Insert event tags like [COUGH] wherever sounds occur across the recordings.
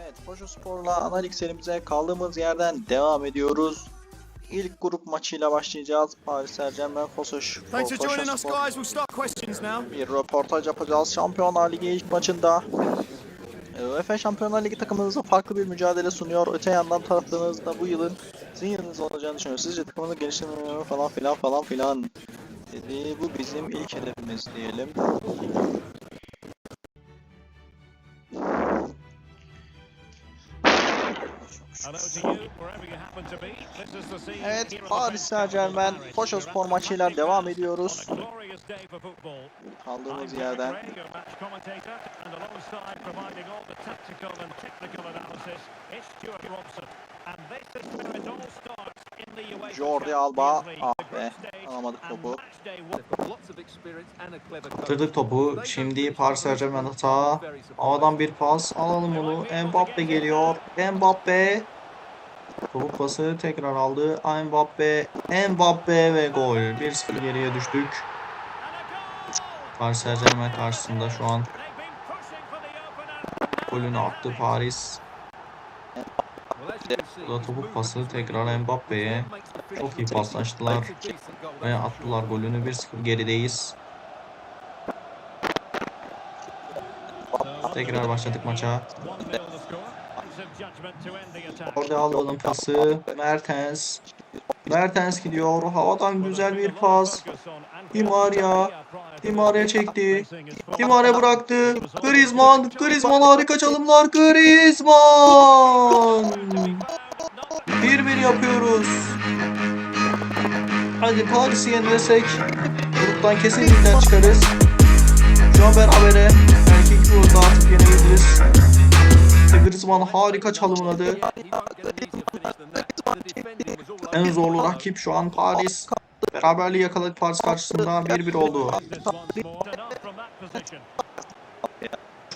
Evet, Koşu Spor'la analik serimize kaldığımız yerden devam ediyoruz. İlk grup maçıyla başlayacağız. Paris for joining Koşu Spor. Bir röportaj yapacağız. Şampiyonlar Ligi ilk maçında. Ee, UEFA Şampiyonlar Ligi takımınıza farklı bir mücadele sunuyor. Öte yandan taraftarınız da bu yılın sizin yılınız olacağını düşünüyor. Sizce takımını geliştirmeye falan filan falan filan dedi. Bu bizim ilk hedefimiz diyelim. Stage alamadık and topu. match day one. They've got lots of experience and a clever coach. Attırdık topu. Şimdi Paris Saint-Germain hata. Havadan bir pas. Alalım onu. Mbappe geliyor. Mbappe. Topuk pası tekrar aldı. Mbappe. Mbappe ve gol. 1-0 geriye düştük. Paris Saint-Germain karşısında şu an golünü attı Paris. Well, as you can see, Bu da his topuk movement pası is really tekrar. Mbappe'ye. Çok iyi paslaştılar ve attılar golünü. 1-0 gerideyiz. Tekrar başladık maça. 1-0 the score. Points of judgment to end the attack. Orada alalım pası. Mertens. Mertens gidiyor. Havadan güzel bir pas. Di Maria. Di Maria çekti. Di Maria bıraktı. Griezmann. Griezmann harika çalımlar. Griezmann. 1-1 yapıyoruz. Hadi Paris'i yenilesek gruptan kesinlikle çıkarız. Şu an berabere. Belki iki daha atıp yenebiliriz. İşte Griezmann harika çalımladı. En zorlu rakip şu an Paris. Beraberliği yakaladık Paris karşısında 1-1 oldu.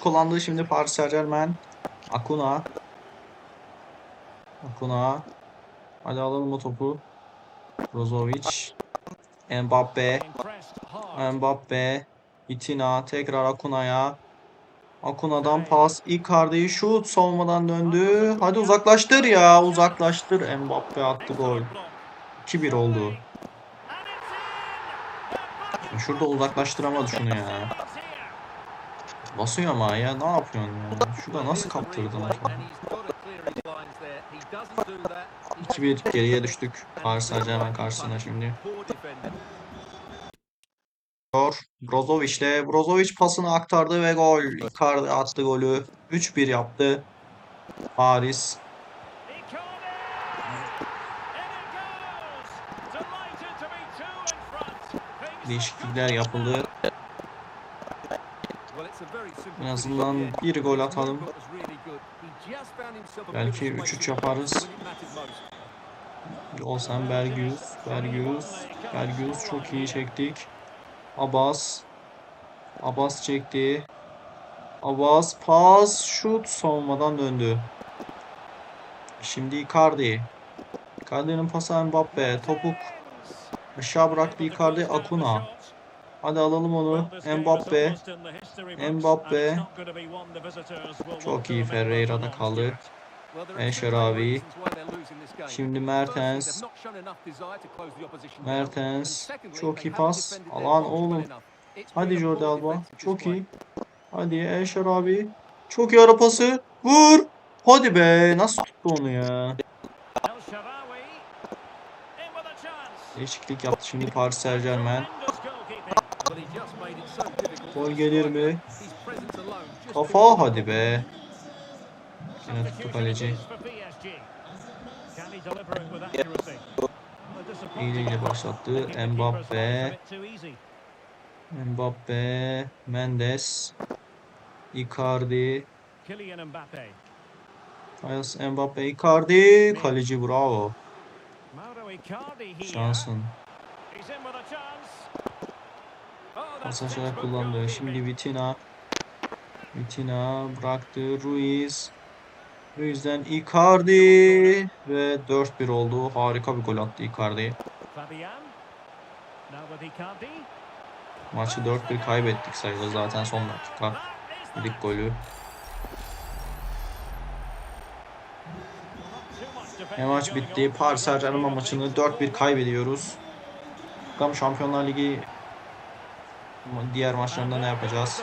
Kullandığı şimdi Paris Saint Germain. Akuna. Akuna. Hadi alalım o topu. Brozovic. Mbappe. Mbappe. Itina. Tekrar Akuna'ya. Akuna'dan pas. Icardi şut savunmadan döndü. Hadi uzaklaştır ya. Uzaklaştır. Mbappe attı gol. 2-1 oldu. Şurada uzaklaştıramadı şunu ya. Basıyor ama ya. Ne yapıyorsun ya? Şurada nasıl kaptırdın acaba? And he's got to clear his lines there. He doesn't do that. He 2-1 geriye düştük. Paris Saint-Germain karşısında şimdi. Brozovic'le. Brozovic pasını aktardı ve gol. Icardi attı golü. 3-1 yaptı. Paris. Değişiklikler yapıldı. En azından bir gol atalım. Belki bit of 3-3 space yaparız. Olsen Bergius. Bergius. Bergius çok iyi çektik. Abbas. Abbas çekti. Abbas pas şut savunmadan döndü. Şimdi Icardi. Icardi'nin pası Mbappe. Topuk aşağı bıraktı Icardi Akuna. Hadi alalım onu. Mbappe. Mbappe. Çok iyi Ferreira'da kaldı. Game. Şimdi Mertens. Mertens. Çok iyi pas. Alan oğlum. Hadi Jordi Alba. Çok iyi. Hadi abi. Çok iyi ara pası. Vur. Hadi be. Nasıl tuttu onu ya? Değişiklik yaptı şimdi Paris Saint Germain. Gol gelir mi? Kafa hadi be. Tuttu kaleci. İyiliğiyle başlattı. Mbappe. Mbappe. Mendes. Icardi. Ayas Mbappe. Icardi. Kaleci bravo. Şansın. Pasajlar kullandı. Şimdi Vitina. Vitina bıraktı. Ruiz. Ruiz'den Icardi ve 4-1 oldu. Harika bir gol attı Icardi. Maçı 4-1 kaybettik sayılır zaten son dakika. Yedik golü. Ve maç bitti. Paris Saint Germain maçını 4-1 kaybediyoruz. Bakalım Şampiyonlar Ligi diğer maçlarında ne yapacağız?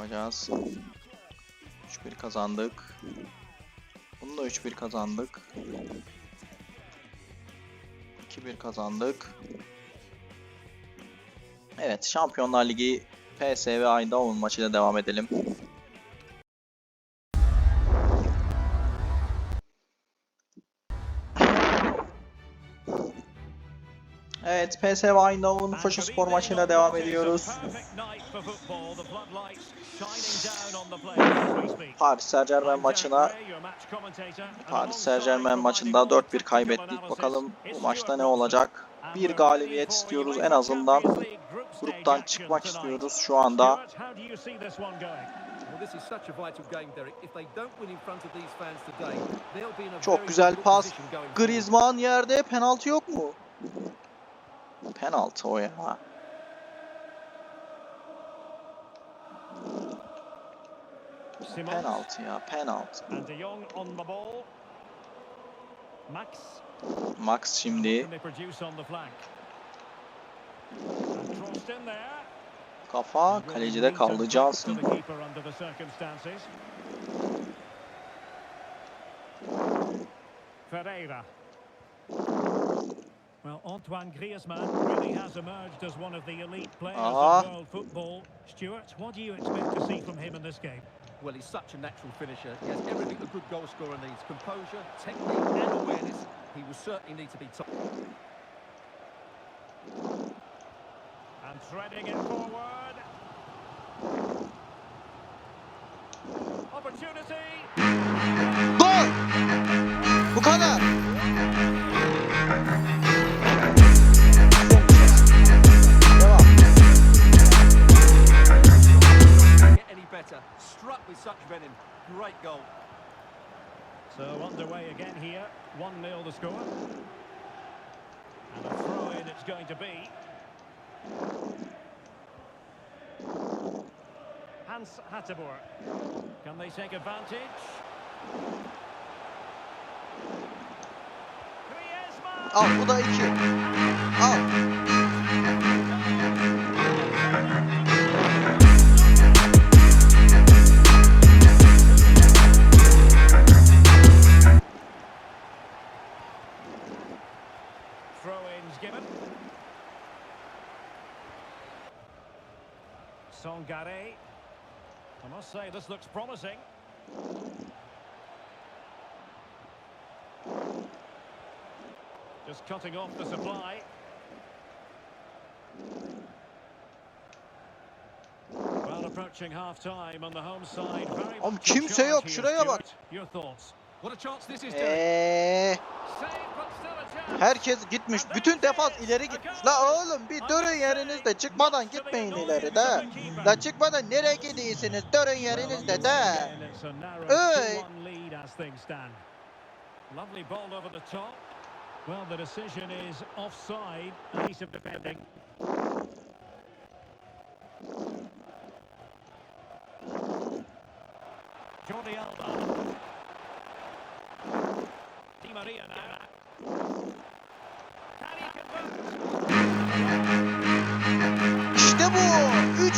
Yapacağız? 3-1 kazandık. Bunu da 3-1 kazandık. 2-1 kazandık. Evet, Şampiyonlar Ligi PSV Eindhoven maçıyla devam edelim. Evet, PSV Eindhoven Foça Spor maçıyla devam ediyoruz. Paris Saint Germain maçına Paris Saint Germain maçında 4-1 kaybettik. Bakalım bu maçta ne olacak? Bir galibiyet istiyoruz en azından. Gruptan çıkmak istiyoruz şu anda. Çok güzel pas. Griezmann yerde penaltı yok mu? Penaltı o ya. Penaltı ya, penaltı. Max. Max şimdi kafa kalecide kaldı Johnson. Ferreira. Well, Antoine Griezmann really has emerged as one of the elite players Aha. of uh-huh. world football. Stuart, what do you expect to see from him in this game? Well, he's such a natural finisher. He has everything a good goal scorer needs. Composure, technique and awareness. He will certainly need to be top. And threading it forward. With such venom. Great goal. So underway again here. 1-0 the score. And a throw in it's going to be. Hans Hatterboer. Can they take advantage? Oh, Al bu da iki. Al. Songare. I must say this looks promising. Just cutting off the supply. Well, approaching half-time on the home side. Very Oğlum much in kimse charge yok, here, şuraya bak. Your thoughts? What a chance this is, Derek. Eee, eh. Herkes gitmiş. Bütün defans ileri gitmiş. La oğlum bir durun yerinizde. Çıkmadan gitmeyin ileri de. La çıkmadan nereye gidiyorsunuz? Durun yerinizde de. And it's a narrow Hey. 2-1 lead as things stand. Lovely ball over the top. Well, the decision is offside. Piece of defending. Jordi Alba. Di Maria now.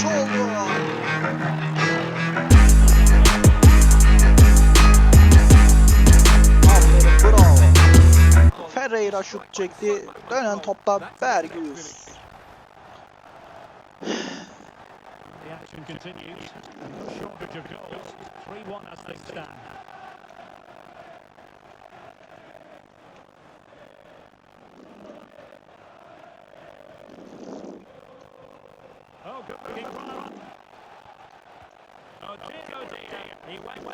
Bu. 3 oldu. Aferin bravo. Ferreira şut çekti. Dönen topta Bergius. The action continues. Shortage of goals. 3-1 as they stand.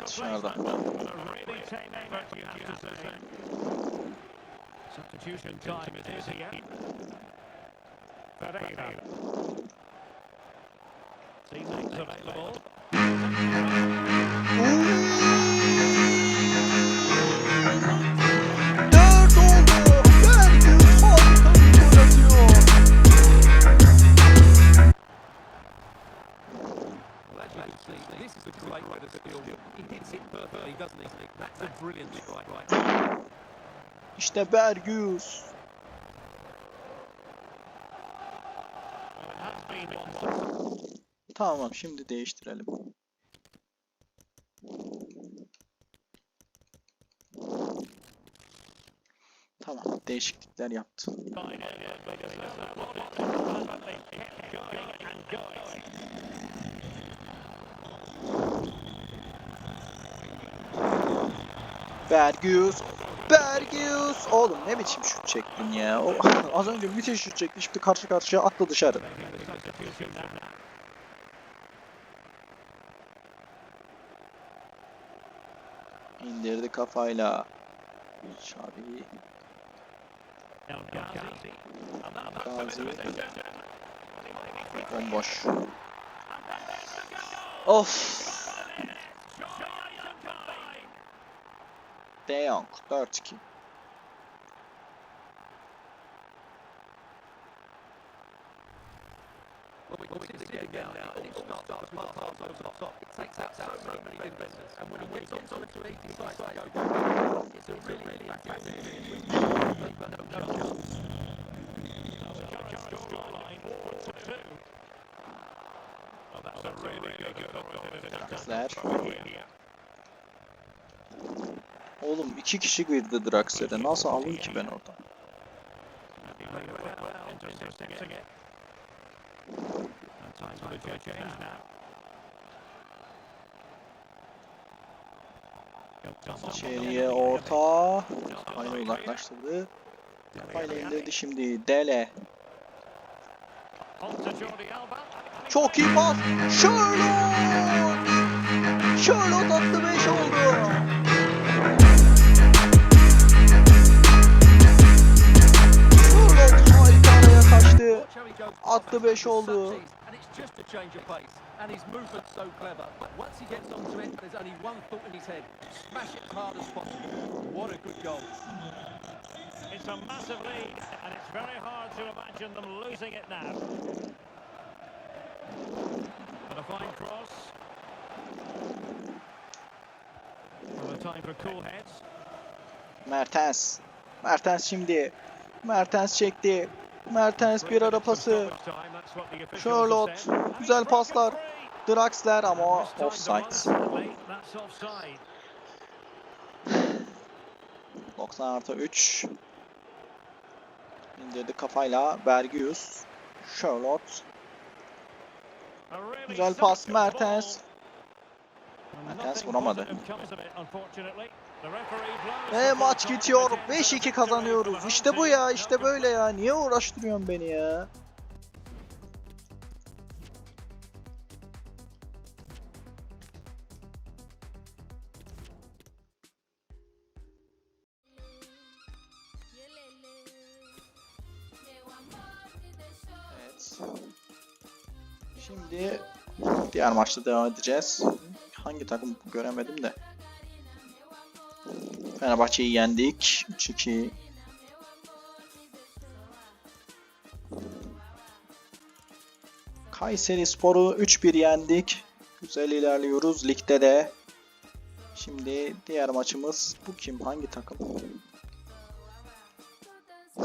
Say. Substitution time it is here. Pereira. Teammates available. İşte one Tamam şimdi değiştirelim. Tamam değişiklikler yaptı. Bergüz. Bergüz. Oğlum ne biçim şut çektin ya. O, [LAUGHS] az önce müthiş şut çekti. Şimdi karşı karşıya attı dışarı. İndirdi kafayla. Şabi. Gazi. Bomboş. Of. De Jong 4-2. Well, we can see it again now, it starts off with half over the top. It takes out so many defenders, and when gets it, he decides to go back. It's a really, really fantastic finish. But. Draxler. Oğlum iki kişi girdi Draxler'e. Nasıl aldım ki ben oradan? Intercepting it. Now. İçeriye orta. Kafayla uzaklaştırdı. Kafayla indirdi şimdi. Dele. Çok iyi pas. Charlotte. Charlotte attı 5 oldu. A good goal. It's a massive lead, and it's very hard to imagine them losing it now. And a fine cross. Well, a time for cool heads. Mertens. Mertens şimdi. Mertens çekti. Mertens bir ara pası. Charlotte, güzel paslar. Draxler ama offside. 90 artı 3. İndirdi kafayla Bergius. Charlotte. Güzel pas Mertens. Mertens vuramadı. Ve maç bitiyor. 5-2 kazanıyoruz. İşte bu ya, işte böyle ya. Niye uğraştırıyorsun beni ya? Evet. Şimdi diğer maçta devam edeceğiz. Hangi takım göremedim de. Fenerbahçe'yi yendik. 3-2. Kayseri Spor'u 3-1 yendik. Güzel ilerliyoruz ligde de. Şimdi diğer maçımız bu kim? Hangi takım?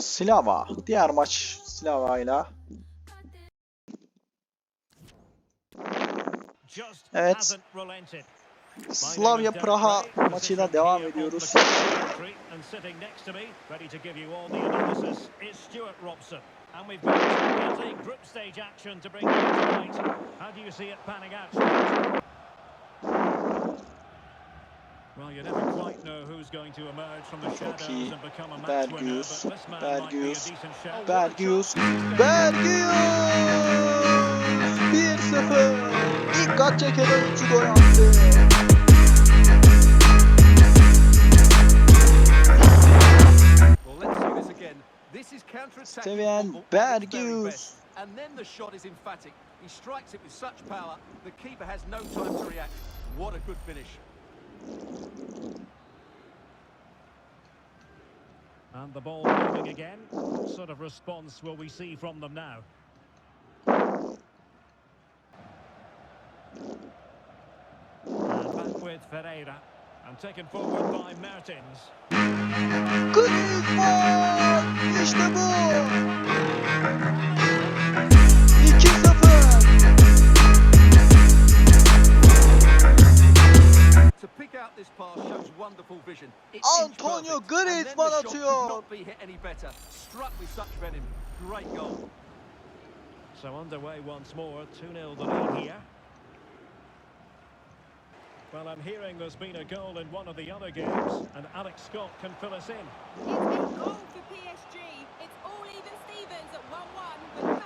Slava. Diğer maç Slava ile Evet. Slavia Praha maçıyla devam ediyoruz. Çok iyi. Bergius, Bergius. Bergius, Bergius counter-attacking Seviyen football at its very Bergius. best. And then the shot is emphatic. He strikes it with such power, the keeper has no time to react. What a good finish. And the ball moving again. What sort of response will we see from them now? And back with Ferreira. And taken forward by Mertens. Griezmann! İşte bu! 2-0! To pick out this pass shows wonderful vision. It's Antonio inch perfect, and then the Griezmann atıyor. Not be hit any better. Struck with such venom. Great goal. So underway once more. 2-0 the lead here. Well, I'm hearing there's been a goal in one of the other games, and Alex Scott can fill us in. It's a goal for PSG. It's all even Stevens at 1-1 with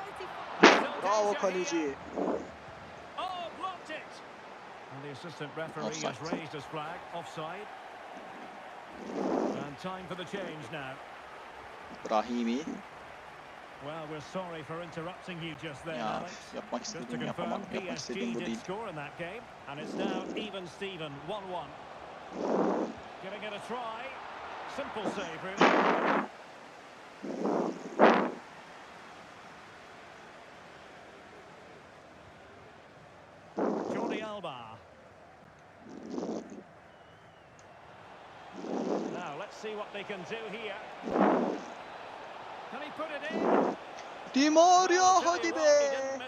34. Bravo kaleci. Oh, blocked it! And the assistant referee has raised his flag. Offside. And time for the change now. Rahimi. Well, we're sorry for interrupting you just there, Ya Alex. yapmak Just to confirm, yapamadım. Yapmak istediğim PSG bu did değil. score in that game, and it's now even Steven, 1-1. Giving it a try. Simple save, really. Jordi Alba. Now, let's see what they can do here. Di Maria hadi be!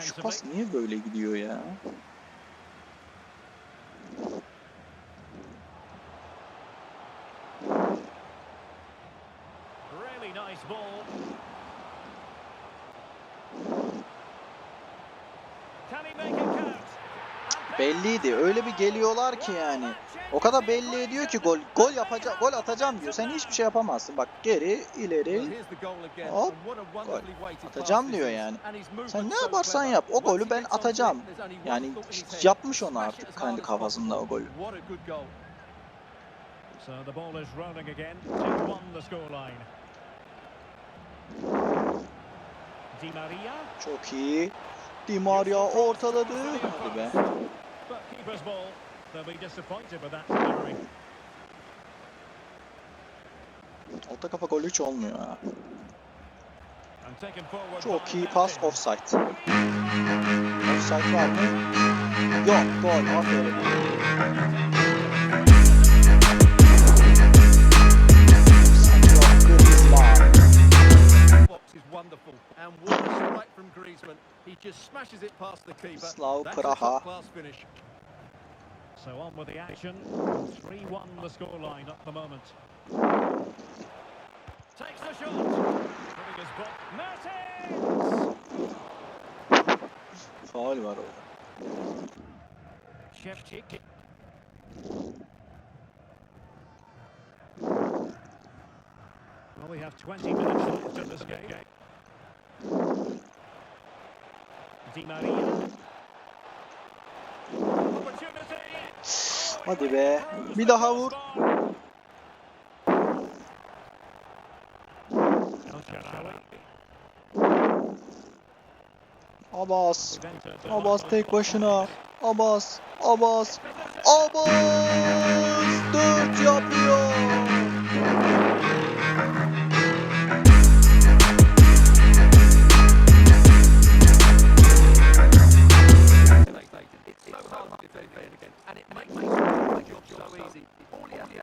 şu pas niye böyle gidiyor ya? Really nice ball. Can he make it count? And Belliydi. Öyle bir geliyorlar ki yani. O kadar belli ediyor ki gol gol yapacak gol atacağım diyor. Sen hiçbir şey yapamazsın. Bak geri, ileri. Hop, weighted Atacağım diyor yani. Sen ne yaparsan yap. O golü ben atacağım. Yani yapmış onu artık kendi kafasında o golü. What a good goal. So the ball is rolling again. 2-1 the scoreline. Di Maria. Çok iyi. Di Maria ortaladı. Hadi be. But keeper's ball. They'll be disappointed with that delivery. Orta kafa gol hiç olmuyor ha. Çok iyi pas offside. Offside var mı? Yok gol aferin. Wonderful. And what a strike from Griezmann. He just smashes it past the keeper. Slow, That's a Praha. top-class finish. So on with the action. 3-1 the scoreline at the moment. Takes the shot. Putting his ball. Mertens! Faul var orada. Shevchik. Well, we have 20 minutes left in this game. Hadi be. Bir daha vur. Abbas. Abbas tek başına. Abbas. Abbas. Abbas. Dört yapıyor.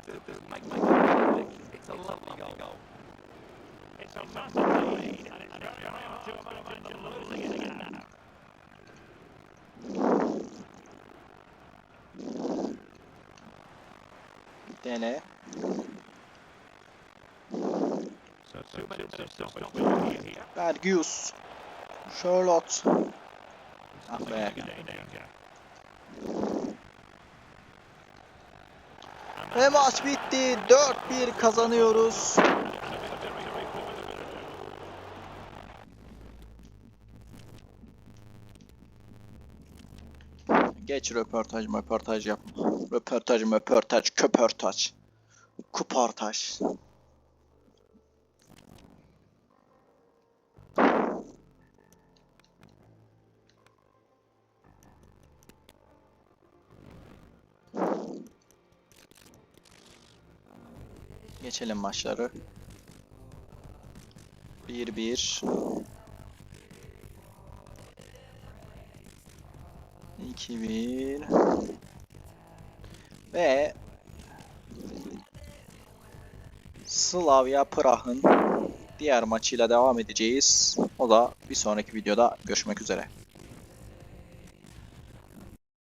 All he has to do is make, make it. It's a lovely goal. It's a massive lead, and it's very hard to imagine them losing it again. Dene. So two minutes of stoppage here. Bergius. Charlotte. Ah be. Ve maç bitti. 4-1 kazanıyoruz. Geç röportaj, röportaj yapma. Röportaj, röportaj, köpörtaj. Kupartaj. Geçelim maçları. 1-1 2-1 Ve Slavia Prah'ın diğer maçıyla devam edeceğiz. O da bir sonraki videoda görüşmek üzere.